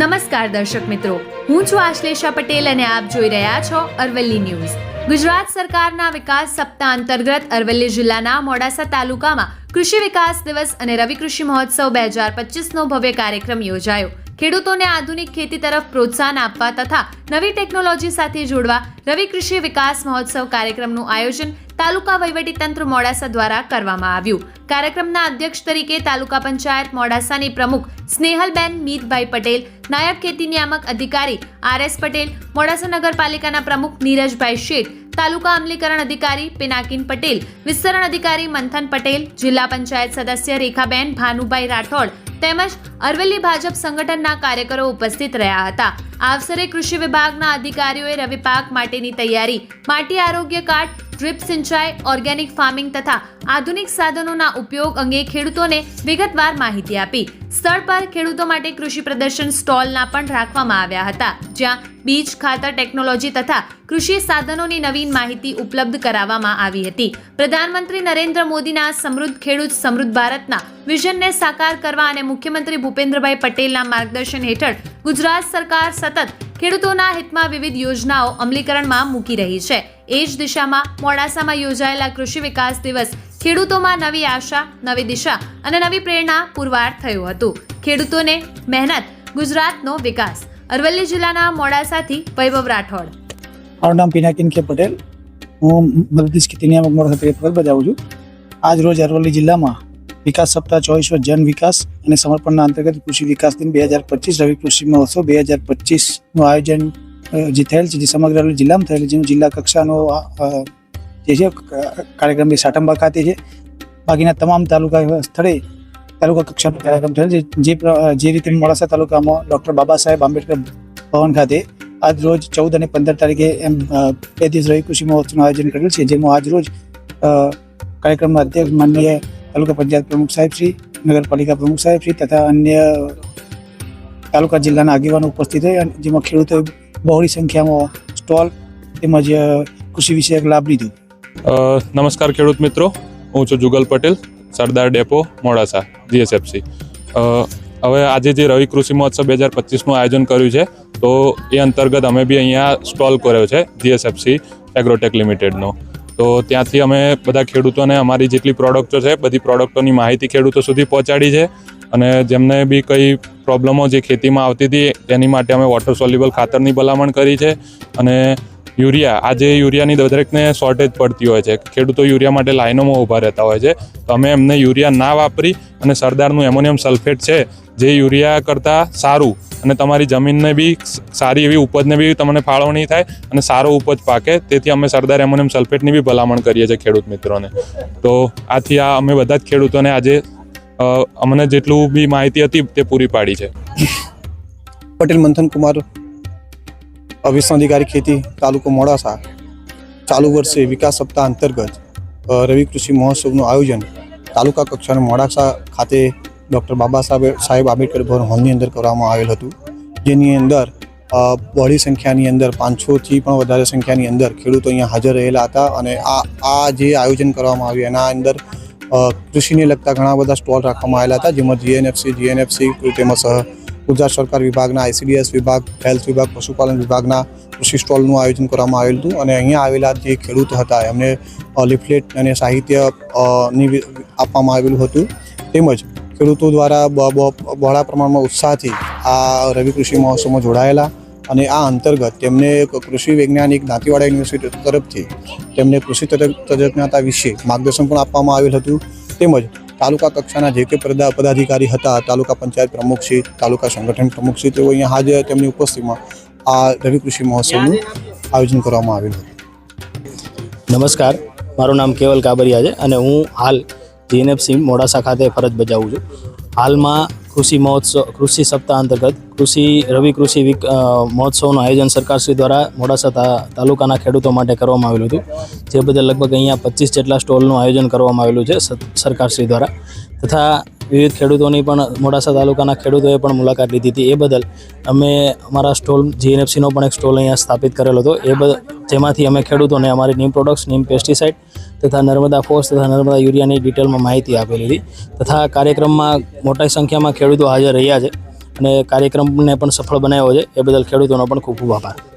નમસ્કાર દર્શક મિત્રો. હું છું આશ્લેષા પટેલ અને આપ જોઈ રહ્યા છો અરવલ્લી ન્યૂઝ. ગુજરાત સરકારના વિકાસ સપ્તાહ અંતર્ગત અરવલ્લી જિલ્લાના મોડાસા તાલુકામાં કૃષિ વિકાસ દિવસ અને રવિ કૃષિ મહોત્સવ બે હજાર પચીસનો ભવ્ય કાર્યક્રમ યોજાયો. ખેડૂતોને આધુનિક ખેતી તરફ પ્રોત્સાહન આપવા તથા નવી ટેકનોલોજી સાથે જોડવા રવિ કૃષિ વિકાસ મહોત્સવ કાર્યક્રમનું આયોજન તાલુકા વહીવટીતંત્ર મોડાસા દ્વારા કરવામાં આવ્યું. કાર્યક્રમના અધ્યક્ષ તરીકે તાલુકા પંચાયત મોડાસાની પ્રમુખ સ્નેહલબેન મીતભાઈ પટેલ, નાયબ ખેતી નિયામક અધિકારી આર એસ પટેલ, મોડાસા નગરપાલિકાના પ્રમુખ નીરજભાઈ શેઠ, તાલુકા અમલીકરણ અધિકારી પિનાકિન પટેલ, વિસ્તરણ અધિકારી મંથન પટેલ, જિલ્લા પંચાયત સદસ્ય રેખાબેન ભાનુભાઈ રાઠોડ તેમજ અરવલ્લી ભાજપ સંગઠનના કાર્યકરો ઉપસ્થિત રહ્યા હતા. આ અવસરે કૃષિ વિભાગના અધિકારીઓએ રવિ પાક માટેની તૈયારી, માટી આરોગ્ય કાર્ડ, ડ્રીપ સિંચાઈ, ઓર્ગેનિક ફાર્મિંગ તથા આધુનિક સાધનોના ઉપયોગ અંગે ખેડૂતોને વિગતવાર માહિતી આપી. સ્થળ પર ખેડૂતો માટે કૃષિ પ્રદર્શન સ્ટોલના પણ રાખવામાં આવ્યા હતા, જ્યાં બીજ ખાતર ટેકનોલોજી તથા કૃષિ સાધનોની નવીન માહિતી ઉપલબ્ધ કરાવવામાં આવી હતી. પ્રધાનમંત્રી નરેન્દ્ર મોદીના સમૃદ્ધ ખેડૂત, સમૃદ્ધ ભારતના વિઝનને સાકાર કરવા અને મુખ્યમંત્રી ભૂપેન્દ્રભાઈ પટેલના માર્ગદર્શન હેઠળ ગુજરાત સરકાર સતત ખેડૂતોના હિતમાં વિવિધ યોજનાઓ અમલીકરણમાં મૂકી રહી છે. એ જ દિશામાં મોડાસામાં યોજાયેલા કૃષિ વિકાસ દિવસ ખેડૂતોમાં નવી આશા, નવી દિશા અને નવી પ્રેરણા પુરવાર થયું હતું. ખેડૂતોને મહેનત ગુજરાતનો વિકાસ અરવલ્લી જિલ્લાના મોડાસાથી વૈભવ રાઠોડ. મારું નામ પિનાકિન કે પટેલ. હું મદદનીશ ખેતી નિયામક મોડા તરીકે બજાવું છું. આજ રોજ અરવલ્લી જિલ્લામાં વિકાસ સપ્તાહ ચોવીસમો જન વિકાસ અને સમર્પણના અંતર્ગત કૃષિ વિકાસ દિન બે હજાર પચીસ રવિ કૃષિ મહોત્સવ બે હજાર પચીસનું આયોજન જે થયેલ છે, જે સમગ્ર અરવલ્લી જિલ્લામાં થયેલ છે જિલ્લા કક્ષાનો જે છે કાર્યક્રમ સાટંબા ખાતે છે. બાકીના તમામ તાલુકા સ્થળે તાલુકા કક્ષાનો કાર્યક્રમ થયેલ છે. જે જે રીતે મોડાસા તાલુકામાં ડૉક્ટર બાબા સાહેબ આંબેડકર ભવન ખાતે આજ રોજ ચૌદ અને પંદર તારીખે એમ બે દિવસ રવિ કૃષિ મહોત્સવનું આયોજન કરેલ છે. જેમાં આજ રોજ કાર્યક્રમના અધ્યક્ષ માનનીય તાલુકા પંચાયત પ્રમુખ સાહેબ શ્રી, નગરપાલિકા પ્રમુખ સાહેબ શ્રી તથા અન્ય તાલુકા જિલ્લાના આગેવાનો ઉપસ્થિત રહી અને જેમાં ખેડૂતોએ બહોળી સંખ્યામાં સ્ટોલ તેમજ કૃષિ વિષયક લાભ લીધો. નમસ્કાર ખેડૂત મિત્રો. હું છું Jugal Patel. Sardar depot, Modasa, GSFC. હવે આજે જે રવિ કૃષિ મહોત્સવ બે હજાર પચીસનું આયોજન કર્યું છે, તો એ અંતર્ગત અમે બી અહીંયા સ્ટોલ કર્યો છે જીએસએફસી એગ્રોટેક લિમિટેડનો. તો ત્યાંથી અમે બધા ખેડૂતોને અમારી જેટલી પ્રોડક્ટો છે, બધી પ્રોડક્ટોની માહિતી ખેડૂતો સુધી પહોંચાડી છે અને જેમને બી કઈ પ્રોબ્લમો જે ખેતીમાં આવતી હતી તેની માટે અમે વોટર સોલ્યુબલ ખાતરની ભલામણ કરી છે અને યુરિયા, આજે યુરિયાની દરેકને શોર્ટેજ પડતી હોય છે. ખેડૂતો યુરિયા માટે લાઇનોમાં ઊભા રહેતા હોય છે. તો અમે એમને યુરિયા ના વાપરી અને સરદારનું એમોનિયમ સલ્ફેટ છે, જે યુરિયા કરતાં સારું અને તમારી જમીનને બી સારી એવી ઉપજને બી તમને ફાળવણી થાય અને સારો ઉપજ પાકે. તેથી અમે સરદાર એમોનિયમ સલ્ફેટની બી ભલામણ કરીએ છીએ ખેડૂત મિત્રોને. તો આથી આ અમે બધા જ ખેડૂતોને આજે અમને જેટલું બી માહિતી હતી તે પૂરી પાડી છે. પટેલ મંથન કુમાર. અધિકારી ખેતી તાલુકો મોડાસા ચાલુ વર્ષે વિકાસ સપ્તાહ અંતર્ગત રવિ કૃષિ મહોત્સવનું આયોજન તાલુકા કક્ષાના મોડાસા ખાતે ડૉક્ટર બાબા સાહેબ સાહેબ આંબેડકર ભવન હોલની અંદર કરવામાં આવેલ હતું. જેની અંદર બહોળી સંખ્યાની અંદર પાંચસોથી પણ વધારે સંખ્યાની અંદર ખેડૂતો અહીંયા હાજર રહેલા હતા અને આ આ જે આયોજન કરવામાં આવ્યું એના અંદર કૃષિને લગતા ઘણા બધા સ્ટોલ રાખવામાં આવેલા હતા, જેમાં જીએનએફસી જીએનએફસી તેમજ ગુજરાત સરકાર વિભાગના આઈસીડીએસ વિભાગ, હેલ્થ વિભાગ, પશુપાલન વિભાગના કૃષિ સ્ટોલનું આયોજન કરવામાં આવેલું હતું અને અહીંયા આવેલા જે ખેડૂતો હતા, એમને લિફલેટ અને સાહિત્યની આપવામાં આવેલું હતું. તેમજ ખેડૂતો દ્વારા બહોળા પ્રમાણમાં ઉત્સાહથી આ રવિ કૃષિ મહોત્સવમાં જોડાયેલા અને આ અંતર્ગત તેમને કૃષિ વૈજ્ઞાનિક દાંતીવાડા યુનિવર્સિટી તરફથી તેમને કૃષિ તજજ્ઞ- તજજ્ઞતા વિશે માર્ગદર્શન પણ આપવામાં આવેલ હતું. તેમજ તાલુકા કક્ષાના જે કે પદા પદાધિકારી હતા, તાલુકા પંચાયત પ્રમુખશ્રી તાલુકા સંગઠન પ્રમુખ છે તેઓ અહીંયા હાજર તેમની ઉપસ્થિતિમાં આ રવિ કૃષિ મહોત્સવનું આયોજન કરવામાં આવેલું હતું. નમસ્કાર. મારું નામ કેવલ કાબરિયા છે અને હું હાલ જીએનએફસી મોડાસા ખાતે ફરજ બજાવું છું. હાલમાં કૃષિ મહોત્સવ કૃષિ સપ્તાહ અંતર્ગત કૃષિ, રવિ કૃષિ મહોત્સવનું આયોજન સરકારશ્રી દ્વારા મોડાસા તાલુકાના ખેડૂતો માટે કરવામાં આવેલું હતું. જે બદલ લગભગ અહીંયા પચીસ જેટલા સ્ટોલનું આયોજન કરવામાં આવેલું છે સરકારશ્રી દ્વારા. તથા વિવિધ ખેડૂતોની પણ મોડાસા તાલુકાના ખેડૂતોએ પણ મુલાકાત લીધી હતી. એ બદલ અમે અમારા સ્ટોલ જીએનએફસીનો પણ એક સ્ટોલ અહીંયા સ્થાપિત કરેલો હતો. એ બદલ જેમાંથી અમે ખેડૂતોને અમારી નીમ પ્રોડક્ટ્સ, નીમ પેસ્ટિસાઇડ તથા નર્મદા ફોર્સ તથા નર્મદા યુરિયાની ડિટેલમાં માહિતી આપેલી હતી તથા કાર્યક્રમમાં મોટા સંખ્યામાં ખેડૂતો હાજર રહ્યા છે અને કાર્યક્રમને પણ સફળ બનાવ્યો છે. એ બદલ ખેડૂતોનો પણ ખૂબ ખૂબ આભાર.